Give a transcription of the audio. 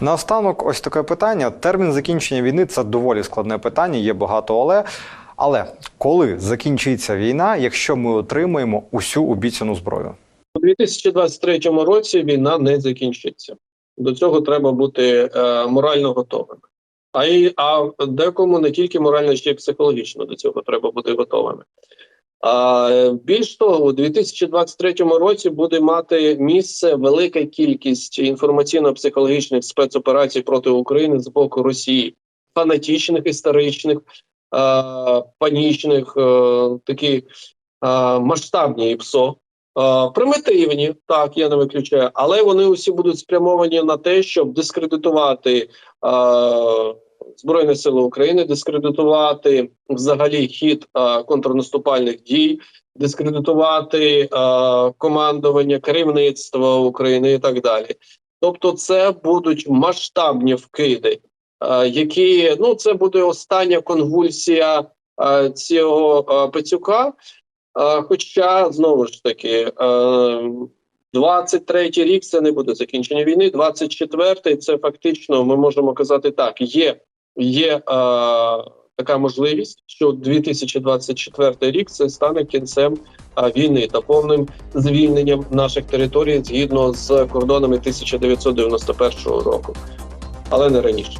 Наостанок, ось таке питання. Термін закінчення війни це доволі складне питання, є багато але. Але коли закінчиться війна, якщо ми отримаємо усю обіцяну зброю? У 2023 році війна не закінчиться. До цього треба бути е, морально готовим. А й а декому не тільки морально, ще й психологічно до цього треба бути готовими. А, більш того, у 2023 році буде мати місце велика кількість інформаційно-психологічних спецоперацій проти України з боку Росії, фанатичних, історичних, панічних, е, такі масштабні ІПСО. Е, Примітивні, так я не виключаю, але вони усі будуть спрямовані на те, щоб дискредитувати Збройні Сили України, дискредитувати взагалі хід е, контрнаступальних дій, дискредитувати е, командування, керівництво України і так далі. Тобто, це будуть масштабні вкиди, е, які ну це буде остання конвульсія е, цього е, пацюка. Е, Хоча знову ж таки, е, 23-й рік це не буде закінчення війни. 24-й це фактично ми можемо казати так. Є, є е, така можливість, що 2024 рік це стане кінцем е, війни та повним звільненням наших територій згідно з кордонами 1991 року, але не раніше.